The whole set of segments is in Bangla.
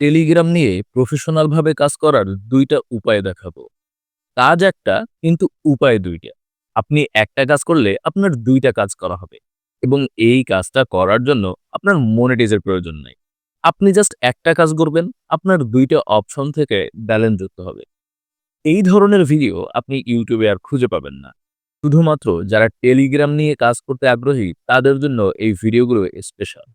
টেলিগ্রাম নিয়ে প্রফেশনালভাবে কাজ করার দুইটা উপায় দেখাবো। কাজ একটা, কিন্তু উপায় দুইটা। আপনি একটা কাজ করলে আপনার দুইটা কাজ করা হবে এবং এই কাজটা করার জন্য আপনার মনিটাইজের প্রয়োজন নেই। আপনি জাস্ট একটা কাজ করবেন, আপনার দুইটা অপশন থেকে ব্যালেন্স যুক্ত হবে। এই ধরনের ভিডিও আপনি ইউটিউবে আর খুঁজে পাবেন না। শুধুমাত্র যারা টেলিগ্রাম নিয়ে কাজ করতে আগ্রহী, তাদের জন্য এই ভিডিওগুলো স্পেশাল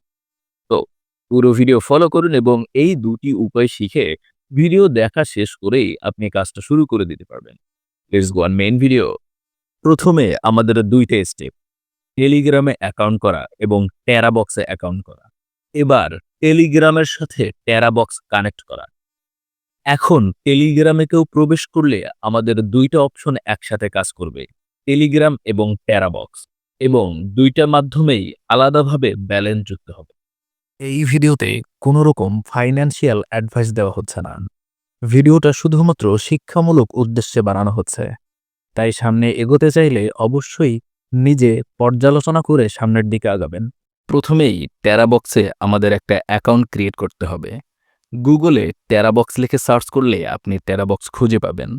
পুরো ভিডিও ফলো করুন এবং এই দুটি উপায় শিখে ভিডিও দেখা শেষ করেই আপনি কাজটা শুরু করে দিতে পারবেন। লেটস গো মেইন ভিডিও প্রথমে আমাদের দুইটা স্টেপ টেলিগ্রামে অ্যাকাউন্ট করা এবং ট্যারাবক্সে অ্যাকাউন্ট করা। এবার টেলিগ্রামের সাথে ট্যারাবক্স কানেক্ট করা। এখন টেলিগ্রামে কেউ প্রবেশ করলে আমাদের দুইটা অপশন একসাথে কাজ করবে টেলিগ্রাম এবং ট্যারাবক্স এবং দুইটা মাধ্যমেই আলাদাভাবে ব্যালেন্স যুক্ত হবে। এই ভিডিওতে কোনো রকম ফাইন্যান্সিয়াল অ্যাডভাইস দেওয়া হচ্ছে না। ভিডিওটা শুধুমাত্র শিক্ষামূলক উদ্দেশ্যে বানানো হচ্ছে। তাই সামনে এগোতে চাইলে অবশ্যই নিজে পর্যালোচনা করে সামনের দিকে আগাবেন। প্রথমেই ট্যারাবক্সে আমাদের একটা অ্যাকাউন্ট ক্রিয়েট করতে হবে। গুগলে ট্যারাবক্স লিখে সার্চ করলে আপনি ট্যারাবক্স খুঁজে পাবেন।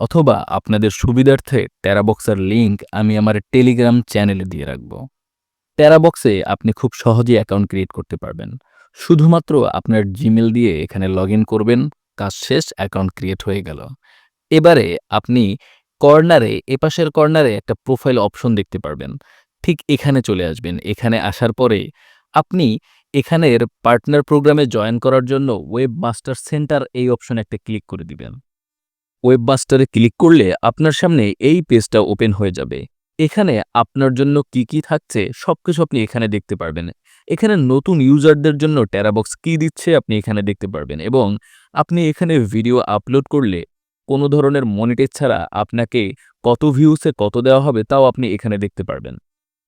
অথবা আপনাদের সুবিধার্থে ট্যারাবক্সের লিংক আমি আমার টেলিগ্রাম চ্যানেলে দিয়ে রাখব। ট্যারাবক্সে আপনি খুব সহজেই অ্যাকাউন্ট ক্রিয়েট করতে পারবেন। শুধুমাত্র আপনার জিমেল দিয়ে এখানে লগ করবেন, কাজ শেষ অ্যাকাউন্ট ক্রিয়েট হয়ে গেল। এবারে আপনি কর্নারে এপাশের কর্নারে একটা প্রোফাইল অপশন দেখতে পারবেন। ঠিক এখানে চলে আসবেন। এখানে আসার পরে আপনি এখানের পার্টনার প্রোগ্রামে জয়েন করার জন্য ওয়েব মাস্টার সেন্টার এই অপশনে একটা ক্লিক করে দিবেন। ওয়েব মাস্টারে ক্লিক করলে আপনার সামনে এই পেজটা ওপেন হয়ে যাবে। এখানে আপনার জন্য কি কি থাকছে সবকিছু আপনি এখানে দেখতে পারবেন। এখানে নতুন ইউজারদের জন্য ট্যারাবক্স কি দিচ্ছে আপনি এখানে দেখতে পারবেন এবং আপনি এখানে ভিডিও আপলোড করলে কোনো ধরনের মনিটাইজ ছাড়া আপনাকে কত ভিউসে কত দেওয়া হবে তাও আপনি এখানে দেখতে পারবেন।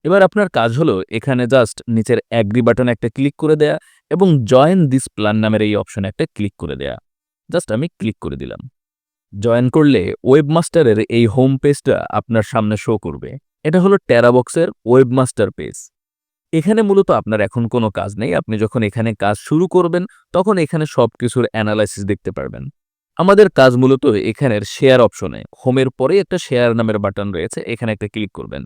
এবার আপনার কাজ হলো এখানে জাস্ট নিচের অ্যাগ্রি বাটনে একটা ক্লিক করে দেয়া এবং জয়েন দিস প্ল্যান নামের এই অপশন একটা ক্লিক করে দেয়া। জাস্ট আমি ক্লিক করে দিলাম। জয়েন করলে ওয়েবমাস্টারের এই হোম পেজটা আপনার সামনে শো করবে। এটা হলো ট্যারাবক্সের ওয়েবমাস্টার পেজ এখানে মূলত আপনার এখন কোনো কাজ নেই। আপনি যখন এখানে কাজ শুরু করবেন, তখন এখানে সব কিছুর অ্যানালাইসিস দেখতে পারবেন। আমাদের কাজ মূলত এখানের শেয়ার অপশনে হোমের পরে একটা শেয়ার নামের বাটন রয়েছে, এখানে একটা ক্লিক করবেন।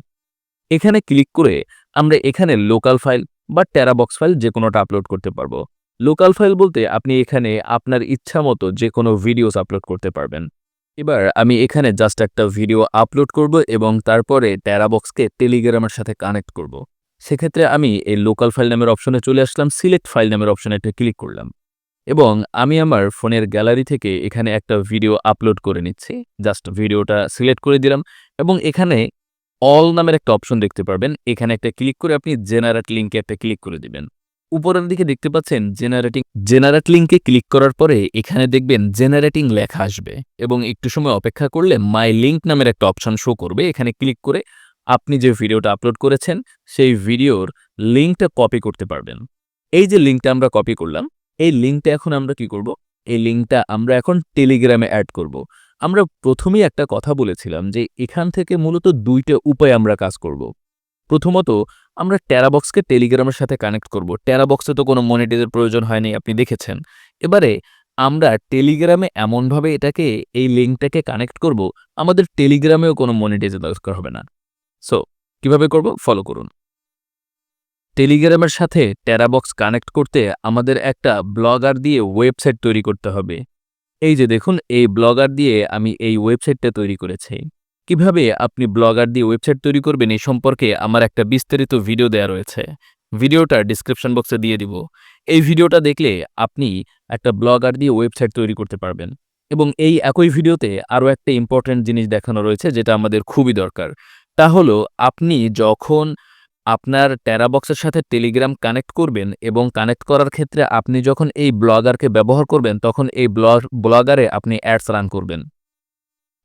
এখানে ক্লিক করে আমরা এখানে লোকাল ফাইল বা ট্যারাবক্স ফাইল যে কোনোটা আপলোড করতে পারব। লোকাল ফাইল বলতে আপনি এখানে আপনার ইচ্ছা মতো যে কোনো ভিডিওস আপলোড করতে পারবেন। এবার আমি এখানে জাস্ট একটা ভিডিও আপলোড করব এবং তারপরে ট্যারাবক্সকে টেলিগ্রামের সাথে কানেক্ট করব। সেক্ষেত্রে আমি এই লোকাল ফাইল নামের অপশনে চলে আসলাম সিলেক্ট ফাইল নামের অপশনে একটা ক্লিক করলাম। এবং আমি আমার ফোনের গ্যালারি থেকে এখানে একটা ভিডিও আপলোড করে নিচ্ছি। জাস্ট ভিডিওটা সিলেক্ট করে দিলাম এবং এখানে অল নামের একটা অপশন দেখতে পারবেন। এখানে একটা ক্লিক করে আপনি জেনারেট লিঙ্কে একটা ক্লিক করে দিবেন। উপরের দিকে দেখতে পাচ্ছেন জেনারেটিং জেনারেট লিঙ্কে ক্লিক করার পরে এখানে দেখবেন জেনারেটিং লেখা আসবে এবং একটু সময় অপেক্ষা করলে মাই লিঙ্ক নামের একটা অপশন শো করবে। এখানে ক্লিক করে আপনি যে ভিডিওটা আপলোড করেছেন, সেই ভিডিওর লিঙ্কটা কপি করতে পারবেন। এই যে লিঙ্কটা আমরা কপি করলাম, এই লিঙ্কটা এখন আমরা কি করব? এই লিঙ্কটা আমরা এখন টেলিগ্রামে অ্যাড করব। আমরা প্রথমেই একটা কথা বলেছিলাম যে এখান থেকে মূলত দুইটা উপায় আমরা কাজ করব। প্রথমত আমরা ট্যারাবক্সকে টেলিগ্রামের সাথে কানেক্ট করব। ট্যারাবক্সে তো কোনো মনিটাইজের প্রয়োজন হয়নি, আপনি দেখেছেন। এবারে আমরা টেলিগ্রামে এমনভাবে এটাকে, এই লিঙ্কটাকে কানেক্ট করব, আমাদের টেলিগ্রামেও কোনো মনিটাইজের দরকার হবে না। সো কীভাবে করব? ফলো করুন। টেলিগ্রামের সাথে ট্যারাবক্স কানেক্ট করতে আমাদের একটা ব্লগার দিয়ে ওয়েবসাইট তৈরি করতে হবে। এই যে দেখুন, এই ব্লগার দিয়ে আমি এই ওয়েবসাইটটা তৈরি করেছি। কীভাবে আপনি ব্লগার দিয়ে ওয়েবসাইট তৈরি করবেন এই সম্পর্কে আমার একটা বিস্তারিত ভিডিও দেওয়া রয়েছে। ভিডিওটা ডিসক্রিপশন বক্সে দিয়ে দিব। এই ভিডিওটা দেখলে আপনি একটা ব্লগার দিয়ে ওয়েবসাইট তৈরি করতে পারবেন এবং এই একই ভিডিওতে আরও একটা ইম্পর্ট্যান্ট জিনিস দেখানো রয়েছে যেটা আমাদের খুবই দরকার। তা হলো আপনি যখন আপনার ট্যারাবক্সের সাথে টেলিগ্রাম কানেক্ট করবেন এবং কানেক্ট করার ক্ষেত্রে আপনি যখন এই ব্লগারকে ব্যবহার করবেন তখন এই ব্লগ, ব্লগারে আপনি অ্যাডস রান করবেন।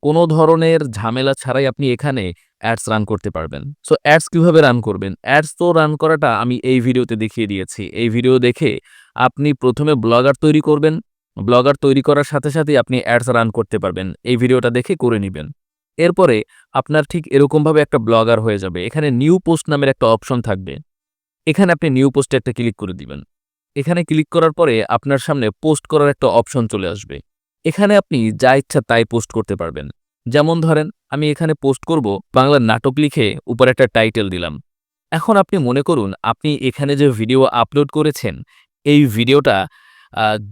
কোনো ধরনের ঝামেলা ছাড়াই আপনি এখানে অ্যাডস রান করতে পারবেন। সো অ্যাডস কীভাবে রান করবেন? অ্যাডস তো রান করাটা আমি এই ভিডিওতে দেখিয়ে দিয়েছি। এই ভিডিও দেখে আপনি প্রথমে ব্লগার তৈরি করবেন। ব্লগার তৈরি করার সাথে সাথে আপনি অ্যাডস রান করতে পারবেন। এই ভিডিওটা দেখে করে নেবেন। এরপরে আপনার ঠিক এরকমভাবে একটা ব্লগার হয়ে যাবে। এখানে নিউ পোস্ট নামের একটা অপশন থাকবে। এখানে আপনি নিউ পোস্টে একটা ক্লিক করে দিবেন। এখানে ক্লিক করার পরে আপনার সামনে পোস্ট করার একটা অপশন চলে আসবে। এখানে আপনি যা ইচ্ছা তাই পোস্ট করতে পারবেন। যেমন ধরেন, আমি এখানে পোস্ট করব, বাংলা নাটক লিখে উপরে একটা টাইটেল দিলাম। এখন আপনি মনে করুন, আপনি এখানে যে ভিডিও আপলোড করেছেন, এই ভিডিওটা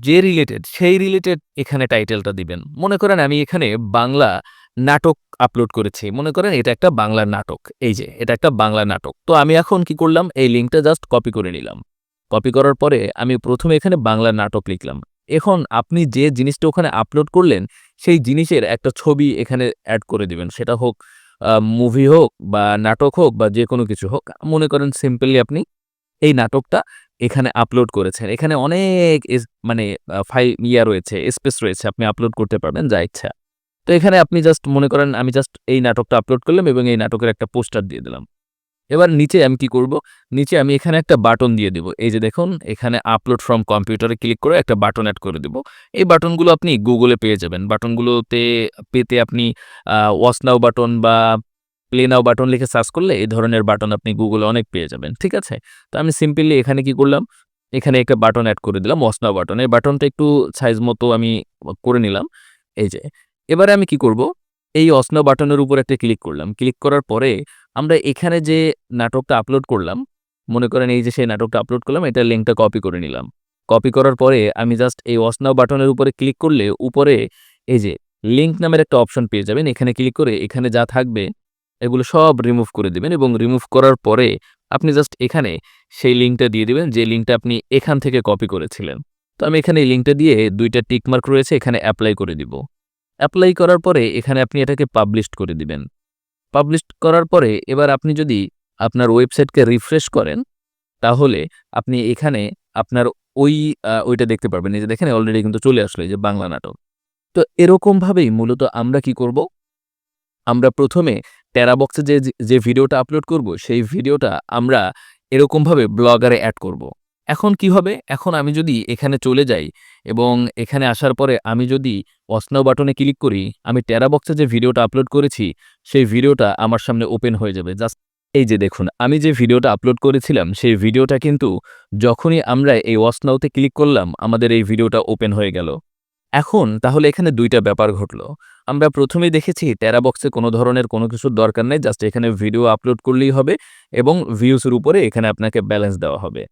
যে রিলেটেড সেই রিলেটেড এখানে টাইটেলটা দিবেন। মনে করেন আমি এখানে বাংলা নাটক আপলোড করেছি। মনে করেন এটা একটা বাংলা নাটক। এই যে, এটা একটা বাংলা নাটক। তো আমি এখন কি করলাম? এই লিঙ্কটা জাস্ট কপি করে নিলাম। কপি করার পরে আমি প্রথমে এখানে বাংলা নাটক লিখলাম। এখন আপনি যে জিনিসটা ওখানে আপলোড করলেন, সেই জিনিসের একটা ছবি এখানে অ্যাড করে দিবেন। সেটা হোক মুভি হোক বা নাটক হোক বা যে কোনো কিছু হোক, মনে করেন সিম্পলি আপনি এই নাটকটা এখানে আপলোড করেছেন। এখানে অনেক মানে ফাইল ইয়া রয়েছে স্পেস রয়েছে, আপনি আপলোড করতে পারবেন যা ইচ্ছা। তো এখানে আপনি জাস্ট মনে করেন আমি জাস্ট এই নাটকটা আপলোড করলাম এবং এই নাটকের একটা পোস্টার দিয়ে দিলাম। এবার নিচে আমি কি করব? নিচে আমি এখানে একটা বাটন দিয়ে দেব। এই যে দেখুন, এখানে আপলোড ফ্রম কম্পিউটারে ক্লিক করে একটা বাটন অ্যাড করে দেব। এই বাটনগুলো আপনি গুগলে পেয়ে যাবেন। বাটনগুলোতে পেতে আপনি ওয়াচ নাও বাটন বা প্লে নাও বাটন লিখে সার্চ করলে এই ধরনের বাটন আপনি গুগলে অনেক পেয়ে যাবেন। ঠিক আছে? তো আমি সিম্পলি এখানে কি করলাম? এখানে একটা বাটন অ্যাড করে দিলাম ওয়াচ নাও বাটন এই বাটনটা একটু সাইজ মতো আমি করে নিলাম। এই যে, এবারে আমি কি করব? এই অসনা বাটনের উপর একটা ক্লিক করলাম। ক্লিক করার পরে আমরা এখানে যে নাটকটা আপলোড করলাম, মনে করেন এই যে সেই নাটকটা আপলোড করলাম এটা লিঙ্কটা কপি করে নিলাম। কপি করার পরে আমি জাস্ট এই অসনাও বাটনের উপরে ক্লিক করলে উপরে এই যে লিঙ্ক নামের একটা অপশন পেয়ে যাবেন। এখানে ক্লিক করে এখানে যা থাকবে, এগুলো সব রিমুভ করে দিবেন এবং রিমুভ করার পরে আপনি জাস্ট এখানে সেই লিঙ্কটা দিয়ে দিবেন, যে লিঙ্কটা আপনি এখান থেকে কপি করেছিলেন। তো আমি এখানে এই লিঙ্কটা দিয়ে দুইটা টিকমার্ক রয়েছে, এখানে অ্যাপ্লাই করে দিব। অ্যাপ্লাই করার পরে এখানে আপনি এটাকে পাবলিশ করে দিবেন। পাবলিশ করার পরে এবার আপনি যদি আপনার ওয়েবসাইটকে রিফ্রেশ করেন, তাহলে আপনি এখানে আপনার ওই ওইটা দেখতে পারবেন। এই যে দেখেন অলরেডি কিন্তু চলে আসলো যে বাংলা নাটক। তো এরকমভাবেই মূলত আমরা কি করব? আমরা প্রথমে টেরাবক্সে যে যে ভিডিওটা আপলোড করব, সেই ভিডিওটা আমরা এরকমভাবে ব্লগারে অ্যাড করব। এখন কি হবে? এখন আমি যদি এখানে চলে যাই এবং এখানে আসার পরে আমি যদি অসনাও বাটনে ক্লিক করি, আমি টেরাবক্সে যে ভিডিওটা আপলোড করেছি, সেই ভিডিওটা আমার সামনে ওপেন হয়ে যাবে। জাস্ট এই যে দেখুন, আমি যে ভিডিওটা আপলোড করেছিলাম, সেই ভিডিওটা কিন্তু যখনই আমরা এই ওয়াসনাউতে ক্লিক করলাম, আমাদের এই ভিডিওটা ওপেন হয়ে গেল। এখন তাহলে এখানে দুইটা ব্যাপার ঘটলো। আমরা প্রথমেই দেখেছি টেরাবক্সে কোনো ধরনের কোনো কিছুর দরকার নেই, জাস্ট এখানে ভিডিও আপলোড করলেই হবে এবং ভিউসের উপরে এখানে আপনাকে ব্যালেন্স দেওয়া হবে।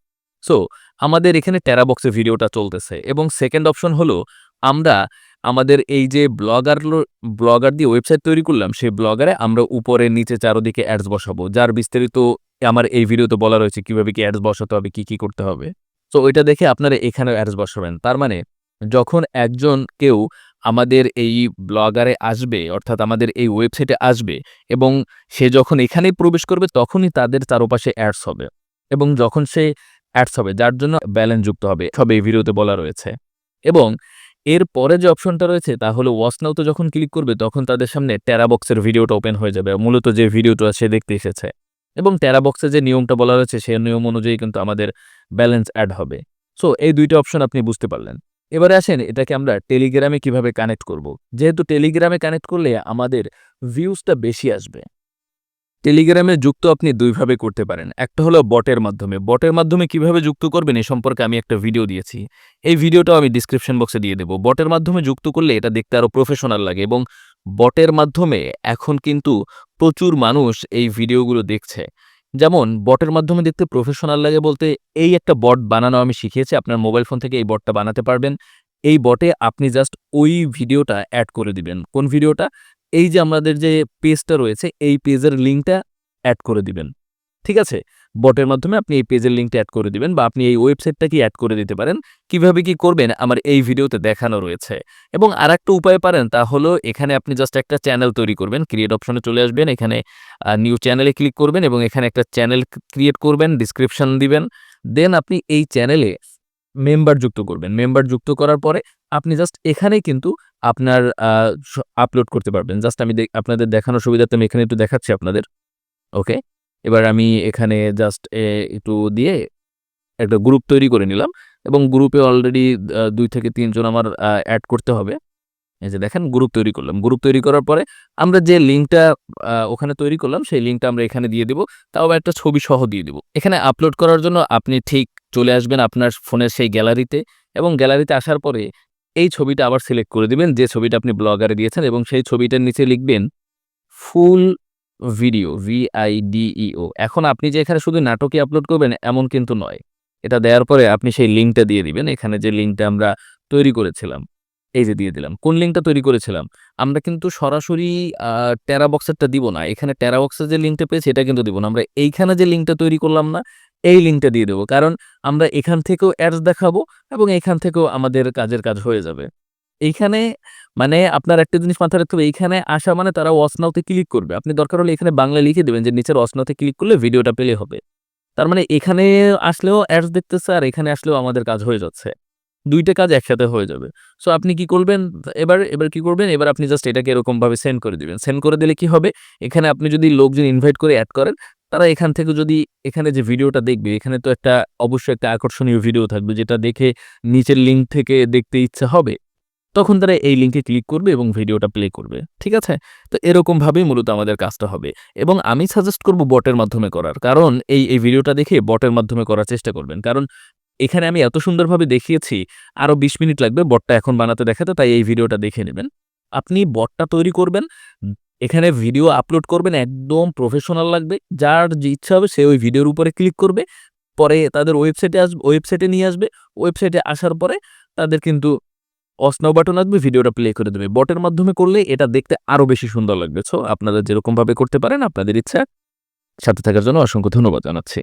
সো আমাদের এখানে টেরাবক্সে ভিডিওটা চলতেছে এবং সেকেন্ড অপশন হলো, আমরা আমাদের এই যে ব্লগার ব্লগার দিয়ে ওয়েবসাইট তৈরি করলাম, সেই ব্লগারে আমরা উপরে, নিচে চারোদিকে অ্যাডস বসাবো, যার বিস্তারিত আমার এই ভিডিওতে বলা রয়েছে কীভাবে কি অ্যাডস বসাতে হবে, কি কি করতে হবে। সো ওইটা দেখে আপনারা এখানেও অ্যাডস বসাবেন। তার মানে যখন একজন কেউ আমাদের এই ব্লগারে আসবে, অর্থাৎ আমাদের এই ওয়েবসাইটে আসবে এবং সে যখন এখানেই প্রবেশ করবে, তখনই তাদের চারপাশে অ্যাডস হবে এবং যখন সে অ্যাডস হবে, যার জন্য ব্যালেন্স যুক্ত হবে, সব এই ভিডিওতে বলা রয়েছে। এবং এর পরে যে অপশনটা রয়েছে, তা হলো ওয়াসনাউতে যখন ক্লিক করবে, তখন তাদের সামনে ট্যারাবক্সের ভিডিওটা ওপেন হয়ে যাবে মূলত যে ভিডিওটা সে দেখতে এসেছে। এবং ট্যারাবক্সে যে নিয়মটা বলা রয়েছে সেই নিয়ম অনুযায়ী কিন্তু আমাদের ব্যালেন্স অ্যাড হবে। সো এই দুইটা অপশন আপনি বুঝতে পারলেন। এবারে আসেন, এটাকে আমরা টেলিগ্রামে কীভাবে কানেক্ট করব? যেহেতু টেলিগ্রামে কানেক্ট করলে আমাদের ভিউজটা বেশি আসবে। টেলিগ্রামে যুক্ত আপনি দুইভাবে করতে পারেন। একটা হলো বটের মাধ্যমে। বটের মাধ্যমে কীভাবে যুক্ত করবেন এ সম্পর্কে আমি একটা ভিডিও দিয়েছি। এই ভিডিওটাও আমি ডিসক্রিপশন বক্সে দিয়ে দেবো। বটের মাধ্যমে যুক্ত করলে এটা দেখতে আরও প্রফেশনাল লাগে এবং বটের মাধ্যমে এখন কিন্তু প্রচুর মানুষ এই ভিডিওগুলো দেখছে। যেমন, বটের মাধ্যমে দেখতে প্রফেশনাল লাগে বলতে এই একটা বট বানানো আমি শিখিয়েছি। আপনার মোবাইল ফোন থেকে এই বটটা বানাতে পারবেন। এই বটে আপনি জাস্ট ওই ভিডিওটা অ্যাড করে দিবেন। কোন ভিডিওটা? এই যে আমাদের যে পেজটা রয়েছে, এই পেজের লিঙ্কটা অ্যাড করে দিবেন। ঠিক আছে? বটের মাধ্যমে আপনি এই পেজের লিঙ্কটা অ্যাড করে দিবেন বা আপনি এই ওয়েবসাইটটা কি অ্যাড করে দিতে পারেন। কীভাবে কি করবেন, আমার এই ভিডিওতে দেখানো রয়েছে। এবং আর একটা উপায় পারেন তা হলো, এখানে আপনি জাস্ট একটা চ্যানেল তৈরি করবেন। ক্রিয়েট অপশনে চলে আসবেন, এখানে নিউ চ্যানেলে ক্লিক করবেন এবং এখানে একটা চ্যানেল ক্রিয়েট করবেন ডিসক্রিপশন দিবেন। দেন আপনি এই চ্যানেলে মেম্বার যুক্ত করবেন। মেম্বার যুক্ত করার পরে আপনি জাস্ট এখানেই কিন্তু আপনার আপলোড করতে পারবেন। জাস্ট আমি আপনাদের দেখানোর সুবিধার্থে আমি এখানে একটু দেখাচ্ছি আপনাদের। ওকে এবার আমি এখানে জাস্ট একটু দিয়ে একটা গ্রুপ তৈরি করে নিলাম এবং গ্রুপে অলরেডি দুই থেকে তিনজন আমার অ্যাড করতে হবে। এই যে দেখেন গ্রুপ তৈরি করলাম। গ্রুপ তৈরি করার পরে আমরা যে লিঙ্কটা ওখানে তৈরি করলাম, সেই লিঙ্কটা আমরা এখানে দিয়ে দিব। তাও একটা ছবি সহ দিয়ে দিব। এখানে আপলোড করার জন্য আপনি ঠিক চলে আসবেন আপনার ফোনের সেই গ্যালারিতে এবং গ্যালারিতে আসার পরে এই ছবিটা আবার সিলেক্ট করে দিবেন। যে ছবিটা আপনি ব্লগারে দিয়েছেন এবং সেই ছবিটার নিচে লিখবেন ফুল ভিডিও ভিআইডিইও এখন আপনি যে এখানে শুধু নাটকই আপলোড করবেন, এমন কিন্তু নয়। এটা দেওয়ার পরে আপনি সেই লিঙ্কটা দিয়ে দিবেন। এখানে যে লিঙ্কটা আমরা তৈরি করেছিলাম। এই যে দিয়ে দিলাম, কোন লিঙ্কটা তৈরি করেছিলাম? আমরা কিন্তু সরাসরি টেরা বক্সেরটা দিব না। এখানে টেরা বক্সের যে লিঙ্কটা পেয়েছি, এটা কিন্তু দিব না। আমরা এইখানে যে লিঙ্কটা তৈরি করলাম না, এই লিঙ্কটা দিয়ে দেবো। কারণ আমরা এখান থেকেও অ্যাডস দেখাবো এবং এখান থেকেও আমাদের কাজের কাজ হয়ে যাবে। এইখানে মানে আপনার একটা জিনিস মাথায় রাখতে হবে, এইখানে আসা মানে তারা ওয়াসনাউতে ক্লিক করবে। আপনি দরকার হলে এখানে বাংলা লিখে দেবেন যে নিচের ওয়াসনাউতে ক্লিক করলে ভিডিওটা পেলে হবে। তার মানে এখানে আসলেও অ্যাডস দেখতেছে আর এখানে আসলেও আমাদের কাজ হয়ে যাচ্ছে। দুইটা কাজ একসাথে হয়ে যাবে। সো আপনি কি করবেন? এবার এবার কি করবেন? এবার আপনি জাস্ট এটাকে এরকমভাবে সেন্ড করে দিবেন। সেন্ড করে দিলে কি হবে? এখানে আপনি যদি লোকজন ইনভাইট করে অ্যাড করেন, তারা এখান থেকে যদি, এখানে যে ভিডিওটা দেখবে, এখানে তো একটা, অবশ্যই একটা আকর্ষণীয় ভিডিও থাকবে, যেটা দেখে নিচের লিঙ্ক থেকে দেখতে ইচ্ছা হবে, তখন তারা এই লিঙ্কে ক্লিক করবে এবং ভিডিওটা প্লে করবে। ঠিক আছে? তো এরকমভাবেই মূলত আমাদের কাজটা হবে। এবং আমি সাজেস্ট করব বটের মাধ্যমে করার। কারণ এই এই ভিডিওটা দেখে বটের মাধ্যমে করার চেষ্টা করবেন। কারণ এখানে আমি এত সুন্দরভাবে দেখিয়েছি আরও বিশ মিনিট লাগবে বটটা এখন বানাতে দেখাতে, তাই এই ভিডিওটা দেখে নেবেন। আপনি বটটা তৈরি করবেন, এখানে ভিডিও আপলোড করবেন, একদম প্রফেশনাল লাগবে, যার যে ইচ্ছা হবে সে ওই ভিডিওর উপরে ক্লিক করবে, পরে তাদের ওয়েবসাইটে আসবে ওয়েবসাইটে নিয়ে আসবে, ওয়েবসাইটে আসার পরে তাদের কিন্তু অসনাও বাটন আসবে, ভিডিওটা প্লে করে দেবে। বটের মাধ্যমে করলে এটা দেখতে আরও বেশি সুন্দর লাগবে। সো আপনারা যেরকমভাবে করতে পারেন, আপনাদের ইচ্ছা, সাথে থাকার জন্য অসংখ্য ধন্যবাদ জানাচ্ছি।